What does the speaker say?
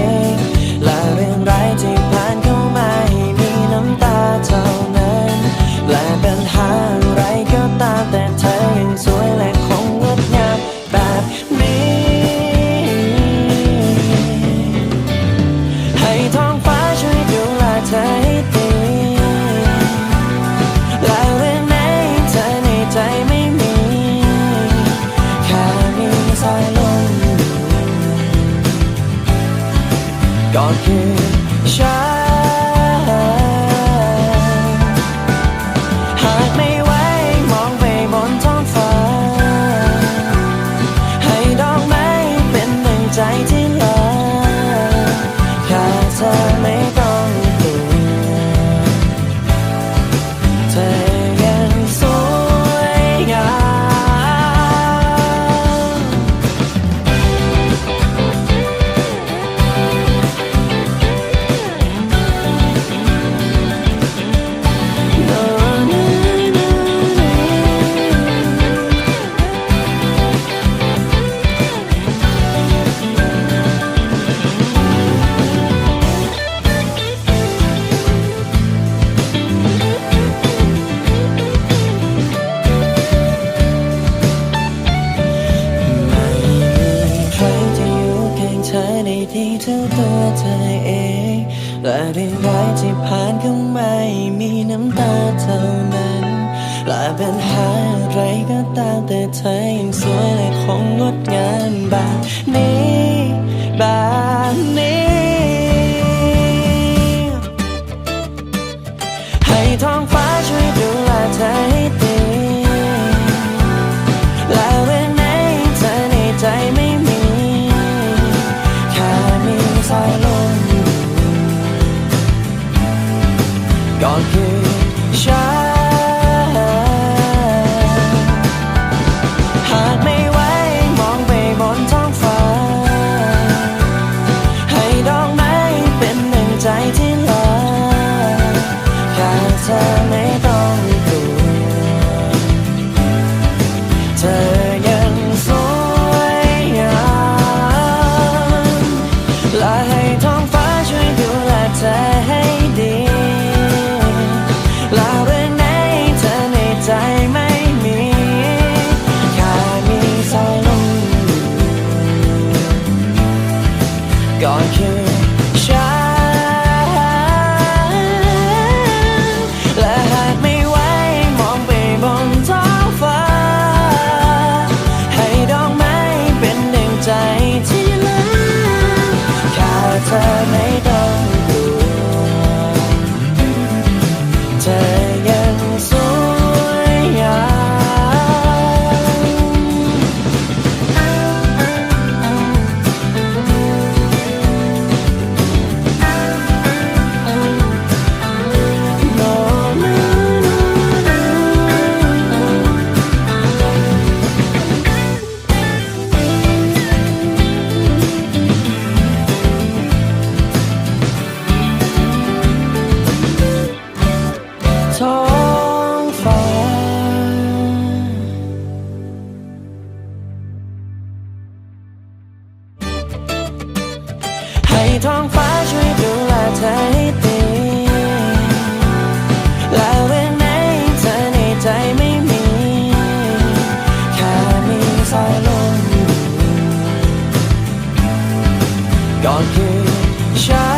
ง อได้ดีเท่าตัวเธอเองและเรื่องร้ายที่ผ่านเข้ามามีน้ำตาเท่านั้นและปัญหาอะไรก็ตามแต่เธอยังสวยและคงงดงามแบบนี้แบบนี้ ให้ท้องฟ้า ไม่ต้องกลัว เธอยังสวยงามและให้ท้องฟ้าช่วยดูแลเธอให้ดีและเรื่องไหนเธอในใจไม่มีแค่มีสายลมอยู่ก็คือ ก็คือฉัน